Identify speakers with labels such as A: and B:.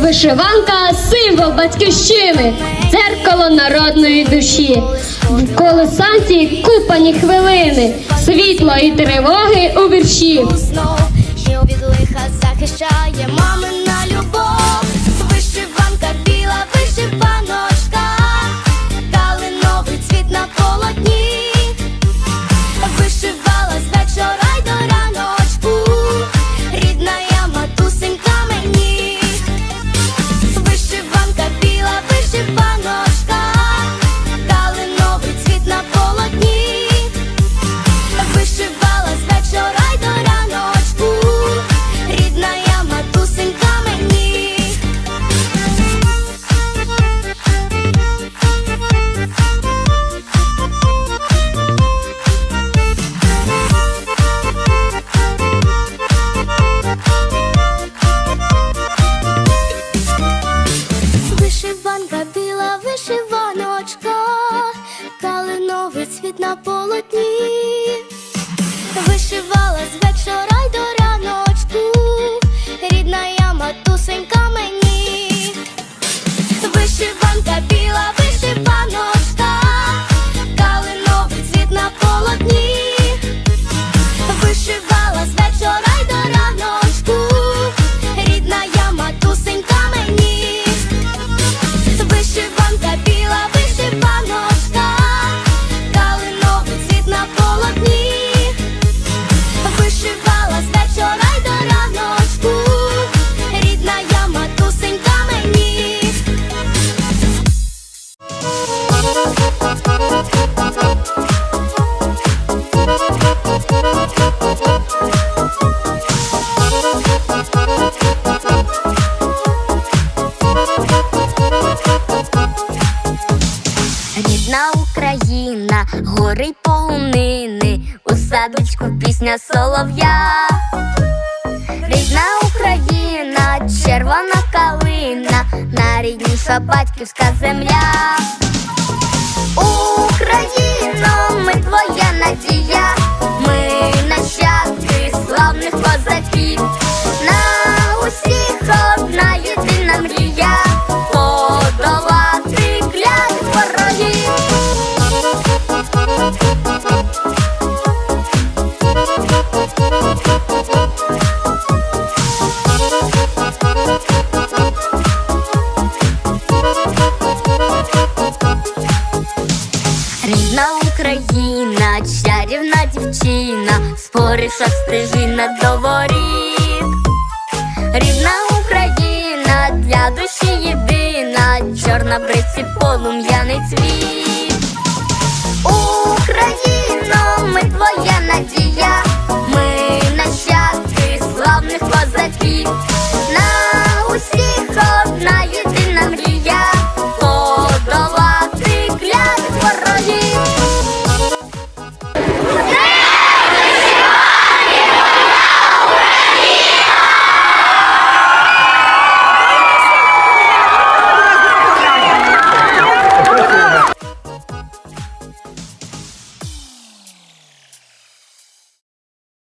A: Вишиванка символ батьківщини, дзеркало народної душі. В колесанці купані хвилини, світло і тривоги у вірші.
B: знов, що від лиха захищає мамина Вишиванка біла, вишиваночка, калиновий цвіт на полотні. Вишивала з вечора
C: Гори полонини, у садочку пісня солов'я. Рідна Україна, червона калина, найрідніша батьківська земля. Дівчина, спориша стрижина до воріт. Рідна Україна, для душі єдина, чорна бриці полум'яний цвіт.